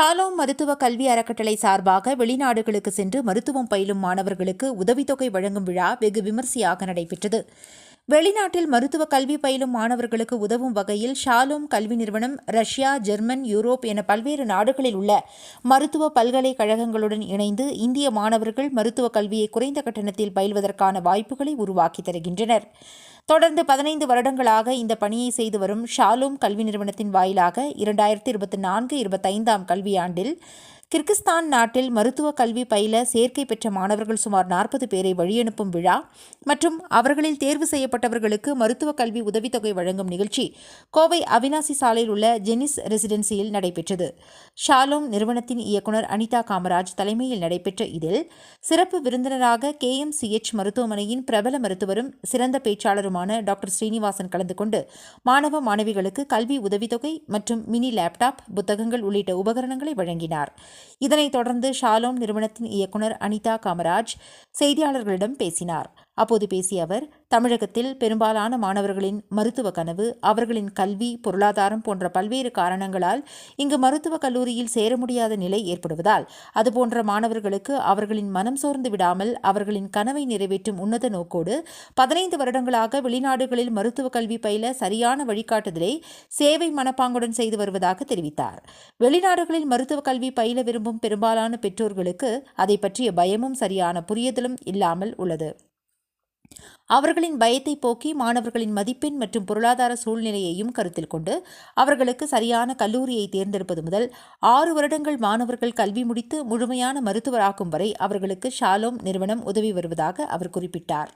Shalom மருத்துவ கல்வி அறக்கட்டளை சார்பாக வெளிநாடுகளுக்கு சென்று மருத்துவம் பயிலும் மாணவர்களுக்கு உதவித்தொகை வழங்கும் விழா வெகு விமர்சையாக நடைபெற்றது. வெளிநாட்டில் மருத்துவ கல்வி பயிலும் மாணவர்களுக்கு உதவும் வகையில் ஷாலோம் கல்வி நிறுவனம் ரஷ்யா ஜெர்மன் யூரோப் என பல்வேறு நாடுகளில் உள்ள மருத்துவ பல்கலைக்கழகங்களுடன் இணைந்து இந்திய மாணவர்கள் மருத்துவ கல்வியை குறைந்த கட்டணத்தில் பயில்வதற்கான வாய்ப்புகளை உருவாக்கி தருகின்றனர். தொடர்ந்து பதினைந்து வருடங்களாக இந்த பணியை செய்து வரும் ஷாலோம் கல்வி நிறுவனத்தின் வாயிலாக இரண்டாயிரத்தி இருபத்தி நான்கு இருபத்தைந்தாம் கல்வியாண்டில் கிர்கிஸ்தான் நாட்டில் மருத்துவ கல்வி பயில சேர்க்கை பெற்ற மாணவர்கள் சுமார் நாற்பது பேரை வழியனுப்பும் விழா மற்றும் அவர்களில் தேர்வு செய்யப்பட்டவர்களுக்கு மருத்துவ கல்வி உதவித்தொகை வழங்கும் நிகழ்ச்சி கோவை அவினாசி சாலையில் உள்ள ஜெனிஸ் ரெசிடென்சியில் நடைபெற்றது. ஷாலோம் நிறுவனத்தின் இயக்குனர் அனிதா காமராஜ் தலைமையில் நடைபெற்ற இதில் சிறப்பு விருந்தினராக கே எம் சிஎச் மருத்துவமனையின் பிரபல மருத்துவரும் சிறந்த பேச்சாளருமான டாக்டர் ஸ்ரீனிவாசன் கலந்து கொண்டு மாணவ மாணவிகளுக்கு கல்வி உதவித்தொகை மற்றும் மினி லேப்டாப் புத்தகங்கள் உள்ளிட்ட உபகரணங்களை வழங்கினார். இதனைத் தொடர்ந்து ஷாலோம் நிறுவனத்தின் இயக்குனர் அனிதா காமராஜ் செய்தியாளர்களிடம் பேசினார். அப்போது பேசிய அவர் தமிழகத்தில் பெரும்பாலான மாணவர்களின் மருத்துவ கனவு அவர்களின் கல்வி பொருளாதாரம் போன்ற பல்வேறு காரணங்களால் இங்கு மருத்துவக் கல்லூரியில் சேர முடியாத நிலை ஏற்படுவதால் அதுபோன்ற மாணவர்களுக்கு அவர்களின் மனம் சோர்ந்து விடாமல் அவர்களின் கனவை நிறைவேற்றும் உன்னத நோக்கோடு பதினைந்து வருடங்களாக வெளிநாடுகளில் மருத்துவ கல்வி பயில சரியான வழிகாட்டுதலை சேவை மனப்பாங்குடன் செய்து வருவதாக தெரிவித்தார். வெளிநாடுகளில் மருத்துவக் கல்வி பயில விரும்பும் பெரும்பாலான பெற்றோர்களுக்கு அதை பற்றிய பயமும் சரியான புரிதலும் இல்லாமல் உள்ளது. அவர்களின் பயத்தை போக்கி மாணவர்களின் மதிப்பெண் மற்றும் பொருளாதார சூழ்நிலையையும் கருத்தில் கொண்டு அவர்களுக்கு சரியான கல்லூரியை தேர்ந்தெடுப்பது முதல் ஆறு வருடங்கள் மாணவர்கள் கல்வி முடித்து முழுமையான மருத்துவராக்கும் வரை அவர்களுக்கு ஷாலோம் நிறுவனம் உதவி வருவதாக அவர் குறிப்பிட்டார்.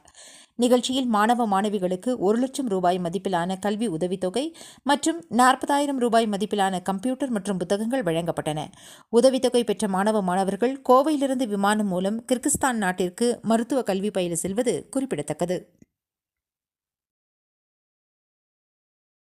நிகழ்ச்சியில் மாணவ மாணவிகளுக்கு ஒரு லட்சம் ரூபாய் மதிப்பிலான கல்வி உதவித்தொகை மற்றும் நாற்பதாயிரம் ரூபாய் மதிப்பிலான கம்ப்யூட்டர் மற்றும் புத்தகங்கள் வழங்கப்பட்டன. உதவித்தொகை பெற்ற மாணவ மாணவர்கள் கோவையிலிருந்து விமானம் மூலம் கிர்கிஸ்தான் நாட்டிற்கு மருத்துவ கல்வி பயில செல்வது குறிப்பிடத்தக்கது.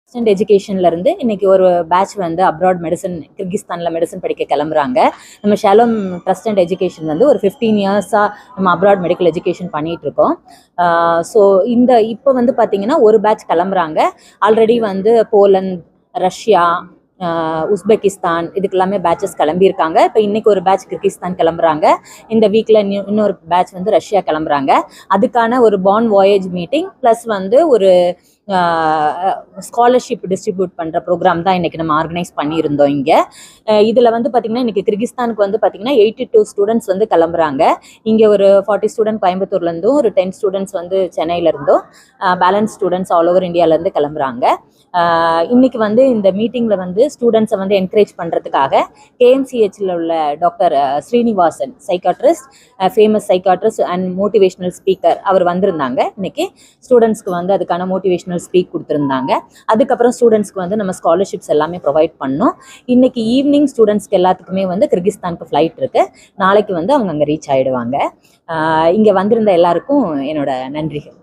அசிஸ்டன்ட் எஜுகேஷன்லேருந்து இன்றைக்கி இன்னைக்கு ஒரு பேட்ச் வந்து அப்ராட் மெடிசன் கிர்கிஸ்தானில் மெடிசன் படிக்க கிளம்புறாங்க. நம்ம ஷாலோம் ட்ரஸ்ட் அண்ட் எஜுகேஷன் வந்து ஒரு ஃபிஃப்டீன் இயர்ஸாக நம்ம அப்ராட் மெடிக்கல் எஜுகேஷன் பண்ணிகிட்ருக்கோம் இருக்கோம். ஸோ இந்த இப்போ வந்து பார்த்திங்கன்னா ஒரு பேட்ச் கிளம்புறாங்க. ஆல்ரெடி வந்து போலந்து ரஷ்யா உஸ்பெகிஸ்தான் இதுக்கெல்லாமே பேட்சஸ் கிளம்பியிருக்காங்க. இப்போ இன்றைக்கி ஒரு பேட்ச் கிர்கிஸ்தான் கிளம்புறாங்க. இந்த வீக்கில் இன்னொரு பேட்ச் வந்து ரஷ்யா கிளம்புறாங்க. அதுக்கான ஒரு பாண்ட் வாயேஜ் மீட்டிங் ப்ளஸ் வந்து ஒரு ஸ்காலர்ஷிப் டிஸ்ட்ரிபியூட் பண்ணுற ப்ரோக்ராம் தான் இன்னைக்கு நம்ம ஆர்கனைஸ் பண்ணியிருந்தோம் இங்கே. இதில் வந்து பார்த்திங்கன்னா இன்னைக்கு கிர்கிஸ்தானுக்கு வந்து பார்த்திங்கன்னா எயிட்டி டூ ஸ்டூடெண்ட்ஸ் வந்து கிளம்புறாங்க. இங்கே ஒரு ஃபார்ட்டி ஸ்டூடெண்ட் கோயம்புத்தூர்லேருந்தும் ஒரு டென் ஸ்டூடெண்ட்ஸ் வந்து சென்னையிலேருந்தும் பேலன்ஸ் ஸ்டூடெண்ட்ஸ் ஆல் ஓவர் இந்தியாவிலேருந்து கிளம்புறாங்க. இன்றைக்கி இன்னைக்கு வந்து இந்த மீட்டிங்கில் வந்து ஸ்டூடெண்ட்ஸை வந்து என்கரேஜ் பண்ணுறதுக்காக கேஎம்சிஹெச்சில் உள்ள doctor Srinivasan psychiatrist famous psychiatrist and motivational speaker அவர் வந்திருந்தாங்க. இன்னைக்கு ஸ்டூடெண்ட்ஸ்க்கு வந்து அதுக்கான மோட்டிவேஷனல் ஸ்பீக் கொடுத்துருந்தாங்க. அதுக்கப்புறம் ஸ்டூடெண்ட்ஸ்க்கு வந்து நம்ம ஸ்காலர்ஷிப்ஸ் எல்லாமே ப்ரொவைட் பண்ணோம். இன்னைக்கு ஈவினிங் ஸ்டூடெண்ட்ஸ்க்கு எல்லாத்துக்குமே வந்து கிர்கிஸ்தானுக்கு ஃப்ளைட் இருக்கு. நாளைக்கு வந்து அவங்க அங்கே ரீச் ஆயிடுவாங்க. இங்கே வந்திருந்த எல்லாருக்கும் என்னோட நன்றிகள்.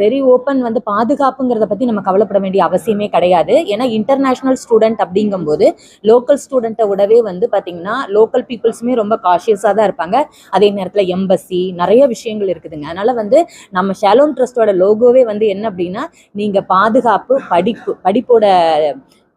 வெரி ஓப்பன் வந்து பாதுகாப்புங்கிறத பத்தி நம்ம கவலைப்பட வேண்டிய அவசியமே கிடையாது. ஏன்னா இன்டர்நேஷனல் ஸ்டூடெண்ட் அப்படிங்கும்போது லோக்கல் ஸ்டூடெண்ட்டை விடவே வந்து பாத்தீங்கன்னா லோக்கல் பீப்புள்ஸுமே ரொம்ப காஷியஸாக தான் இருப்பாங்க. அதே நேரத்தில் எம்பசி நிறைய விஷயங்கள் இருக்குதுங்க. அதனால வந்து நம்ம ஷாலோம் ட்ரஸ்டோட லோகோவே வந்து என்ன அப்படின்னா நீங்க பாதுகாப்பு படிப்பு படிப்போட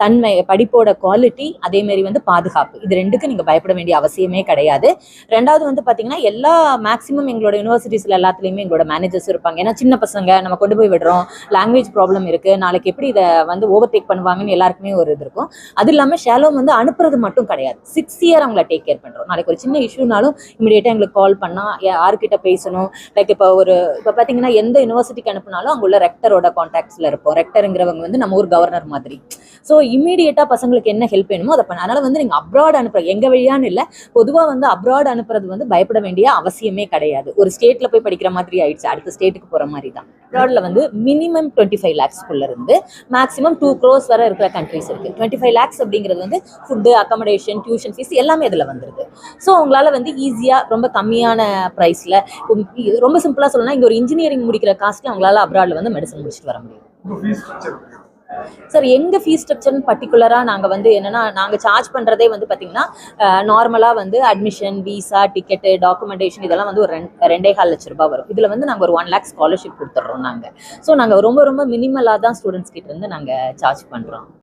தன்மை படிப்போட குவாலிட்டி அதே மாதிரி வந்து பாதுகாப்பு. இது ரெண்டுக்கு நீங்க பயப்பட வேண்டிய அவசியமே கிடையாது. ரெண்டாவது வந்து பாத்தீங்கன்னா எல்லா மேக்ஸிமம் எங்களோட யூனிவர்சிட்டிஸ்ல எல்லாத்துலயுமே எங்களோட மேனேஜர்ஸ் இருப்பாங்க. ஏன்னா சின்ன பசங்க நம்ம கொண்டு போய் விடுறோம். லாங்குவேஜ் ப்ராப்ளம் இருக்கு. நாளைக்கு எப்படி இதை வந்து ஓவர் டேக் பண்ணுவாங்கன்னு எல்லாருக்குமே ஒரு இது இருக்கும். அது இல்லாம ஷேலோம் வந்து அனுப்புறது மட்டும் கிடையாது. சிக்ஸ் இயர் அவங்கள டேக் கேர் பண்றோம். நாளைக்கு ஒரு சின்ன இஷ்யூனாலும் இமீடியட்டா எங்களுக்கு கால் பண்ணா யாருக்கிட்ட பேசணும்? லைக் இப்போ ஒரு இப்போ பாத்தீங்கன்னா எந்த யூனிவர்சிட்டிக்கு அனுப்புனாலும் அங்கே உள்ள ரெக்டரோட கான்டாக்ட்ஸ்ல இருப்போம். ரெக்டருங்கிறவங்க வந்து நம்ம ஊர் கவர்னர் மாதிரி. ஸோ இமீடியட்டாக பசங்களுக்கு என்ன ஹெல்ப் வேணுமோ அதை பண்ண. அதனால் வந்து நீங்கள் அப்ராட் அனுப்புற எங்கள் வழியான்னு இல்லை பொதுவாக வந்து அப்ராட் அனுப்புறது வந்து பயப்பட வேண்டிய அவசியமே கிடையாது. ஒரு ஸ்டேட்டில் போய் படிக்கிற மாதிரி ஆயிடுச்சு அடுத்த ஸ்டேட்டுக்கு போகிற மாதிரி தான். அப்ராடில் வந்து மினிமம் டுவெண்ட்டி ஃபைவ் லேக்ஸ்க்குள்ள இருந்து மேக்ஸிமம் டூ க்ரோஸ் வரை இருக்கிற கண்ட்ரிஸ் இருக்குது டுவெண்ட்டி ஃபைவ் லேக்ஸ் அப்படிங்கிறது வந்து ஃபுட்டு அக்கமடேஷன் டியூஷன் ஃபீஸ் எல்லாமே இதில் வந்துருது. ஸோ உங்களால் வந்து ஈஸியாக ரொம்ப கம்மியான ப்ரைஸில் ரொம்ப சிம்பிளாக சொல்லணும்னா இங்கே ஒரு இன்ஜினியரிங் முடிக்கிற காஸ்ட்டில் அவங்களால அப்ராட்ல வந்து மெடிசன் முடிச்சுட்டு வர முடியும். சார் எங்க ஃபீஸ் ஸ்ட்ரக்சர்னு பர்டிகுலரா நாங்க வந்து என்னன்னா நாங்க சார்ஜ் பண்றதே வந்து பாத்தீங்கன்னா நார்மலா வந்து அட்மிஷன் விசா டிக்கெட்டு டாக்குமெண்டேஷன் இதெல்லாம் வந்து ஒரு ரெண்டு ரெண்டே கால் லட்ச ரூபாய் வரும். இதுல வந்து நாங்க ஒரு ஒன் லேக் ஸ்காலர்ஷிப் கொடுத்துட்றோம் நாங்க. ஸோ நாங்க ரொம்ப ரொம்ப மினிமலா தான் ஸ்டூடெண்ட்ஸ் கிட்ட இருந்து நாங்க சார்ஜ் பண்றோம்.